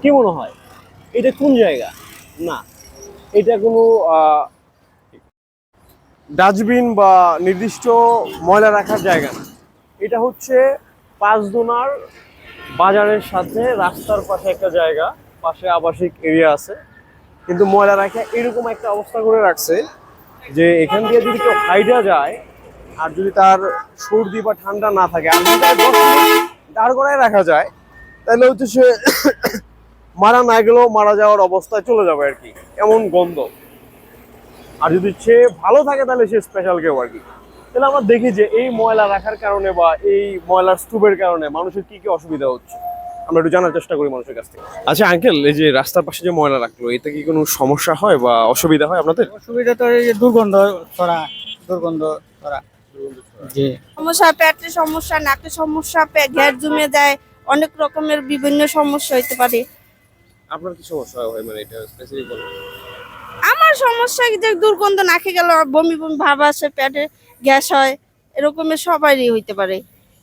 কি মনে হয়? এটা কোন জায়গা? না, এটা কোনো ডাস্টবিন বা নির্দিষ্ট ময়লা রাখার জায়গা না। এটা হচ্ছে পাঁচদোনার বাজারের সাথে রাস্তার পাশে একটা জায়গা, পাশে আবাসিক এরিয়া আছে। কিন্তু ময়লা রাখা এরকম একটা অবস্থা করে রাখছে যে এখান দিয়ে যদি কেউ হাইডা যায় আর যদি তার সর্দি বা ঠান্ডা না থাকে, আর দাঁড় করায় রাখা যায় তাহলে হচ্ছে সে মারা না গেলেও মারা যাওয়ার অবস্থায় চলে যাবে আর কি। এমন গন্ধ। আর যদি সে ভালো থাকে তাহলে সে স্পেশাল কেউ আর কি। তাহলে আমরা দেখি যে এই ময়লা রাখার কারণে বা এই ময়লার স্তূপের কারণে মানুষের কি কি অসুবিধা হচ্ছে। আমরা একটু জানার চেষ্টা করি মানুষের কাছ থেকে। আচ্ছা আঙ্কেল এই যে রাস্তার পাশে যে ময়লা রাখল এতে কি কোনো সমস্যা হয় বা অসুবিধা হয় আপনাদের? অসুবিধা তো এই যে দুর্গন্ধ ছড়া দুর্গন্ধ ছড়া। সমস্যা পেটের সমস্যা নাকের সমস্যা গ্যাস জমে যায় অনেক রকমের বিভিন্ন সমস্যা হইতে পারে। আপনার কি সমস্যা হয় মানে এটা স্পেসিফিক বলুন। আমার সমস্যা কি যে দুর্গন্ধ নাকে গেল বমি বমি ভাব আসে পেটে গ্যাস হয় এরকমের সবারই হইতে পারে।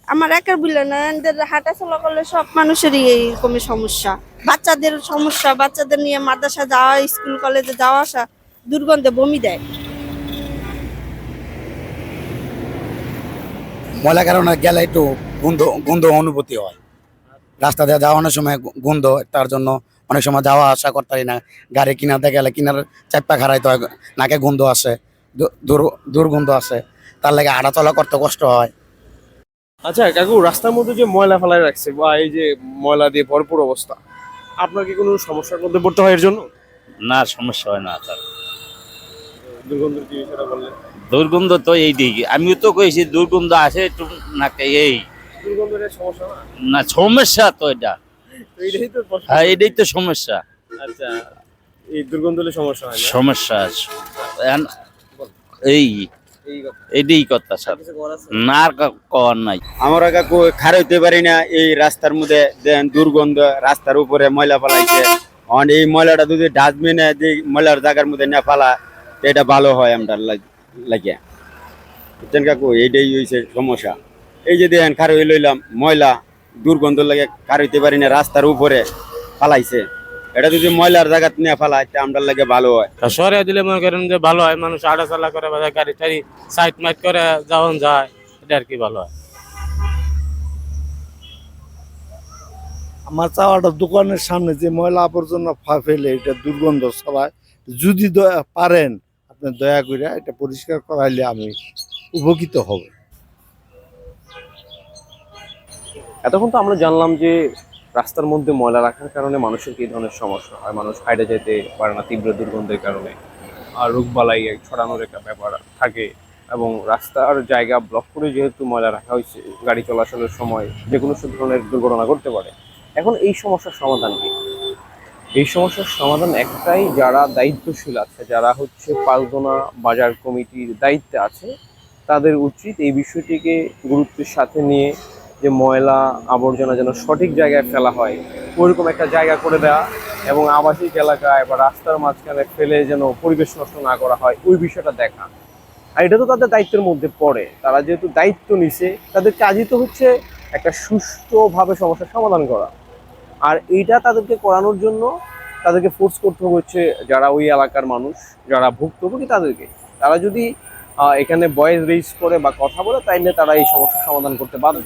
আমার একার বুঝলে না এদের হাঁটা চলা করলে সব মানুষেরই এইরকমের সমস্যা। বাচ্চাদের সমস্যা বাচ্চাদের নিয়ে মাদ্রাসা যাওয়া স্কুল কলেজে যাওয়া আসা দুর্গন্ধে বমি দেয়। ময়লা কারণে গেলে একটু গন্ধ গন্ধ অনুভূতি হয়। রাস্তা দিয়ে যাওয়া অনেক সময় গন্ধ তার জন্য অনেক সময় যাওয়া আসা করতে পারি না। গাড়ি কিনাতে গেলে কিনার চাপ্পা খারাইতে হয় নাকে গন্ধ আসে দুর্গন্ধ আসে। তার লাগে চলা করতে কষ্ট হয়। আচ্ছা কাকু রাস্তার মধ্যে যে ময়লা ফেলায় রাখছে বা এই যে ময়লা দিয়ে ভরপুর অবস্থা আপনার কি কোনো সমস্যার মধ্যে পড়তে হয় এর জন্য? না সমস্যা হয় না তার। দুর্গন্ধ কি সেটা বললেন? দুর্গন্ধ তো এই দিকে। আমিও তো কইছি দুর্গন্ধ আসে একটু নাকে এই দুর্গন্ধের সমস্যা না? সমস্যা তো এটা। তো তো হ্যাঁ এটাই তো সমস্যা। আচ্ছা এই দুর্গন্ধ সমস্যা হয় সমস্যা আছে। এই কথা। এটাই স্যার? না আর কর নাই। আমরা কাকু খার হইতে পারি না এই রাস্তার মধ্যে দেন দুর্গন্ধ রাস্তার উপরে ময়লা ফেলাইছে। এই ময়লাটা যদি ডাস্টবিনে ময়লার জায়গার মধ্যে না ফেলা এটা ভালো হয় আমরা বুঝছেন কাকু? এইটাই হয়েছে সমস্যা। এই যে দেখেন খার হয়ে লইলাম ময়লা দুর্গন্ধ লাগে খার হইতে পারি না রাস্তার উপরে ফালাইছে। এটা যদি ময়লার জায়গা নিয়ে ফেলায় তো আমরা লাগে ভালো হয়। শহরে দিলে মনে করেন যে ভালো হয় মানুষ আড়া চালা করে বা গাড়ি টাড়ি সাইড মাইট করে যাওয়ান যায় এটা আর কি ভালো হয়। আমার চাওয়াটা দোকানের সামনে যে ময়লা আবর্জনা ফা- ফেলে এটা দুর্গন্ধ ছড়ায় যদি দয়া পারেন আপনি দয়া করে এটা পরিষ্কার করাইলে আমি উপকৃত হব। এতক্ষণ তো আমরা জানলাম যে রাস্তার মধ্যে ময়লা রাখার কারণে মানুষের কি ধরনের সমস্যা হয়? মানুষ হাইটে যেতে পারে না তীব্র দুর্গন্ধের কারণে। আর রোগবালাই ছড়ানোর একটা ব্যাপার থাকে এবং রাস্তার জায়গা ব্লক করে যেহেতু ময়লা রাখা হয়েছে, গাড়ি চলাচলের সময় যে কোনো ধরনের দুর্ঘটনা ঘটতে পারে। এখন এই সমস্যার সমাধান কি? এই সমস্যার সমাধান একটাই, যারা দায়িত্বশীল আছে, যারা হচ্ছে পালদোনা বাজার কমিটির দায়িত্বে আছে, তাদের উচিত এই বিষয়টিকে গুরুত্বের সাথে নিয়ে যে ময়লা আবর্জনা যেন সঠিক জায়গায় ফেলা হয়, ওইরকম একটা জায়গা করে দেওয়া এবং আবাসিক এলাকায় বা রাস্তার মাঝখানে ফেলে যেন পরিবেশ নষ্ট না করা হয়, ওই বিষয়টা দেখা। আর এটা তো তাদের দায়িত্বের মধ্যে পড়ে। তারা যেহেতু দায়িত্ব নিছে, তাদের কাজই তো হচ্ছে একটা সুষ্ঠুভাবে সমস্যার সমাধান করা। আর এইটা তাদেরকে করানোর জন্য তাদেরকে ফোর্স করতে হচ্ছে যারা ওই এলাকার মানুষ, যারা ভুক্তভোগী তাদেরকে। তারা যদি এখানে বয়েস রেজ করে বা কথা বলে তাইলে তারা এই সমস্যার সমাধান করতে বাধ্য।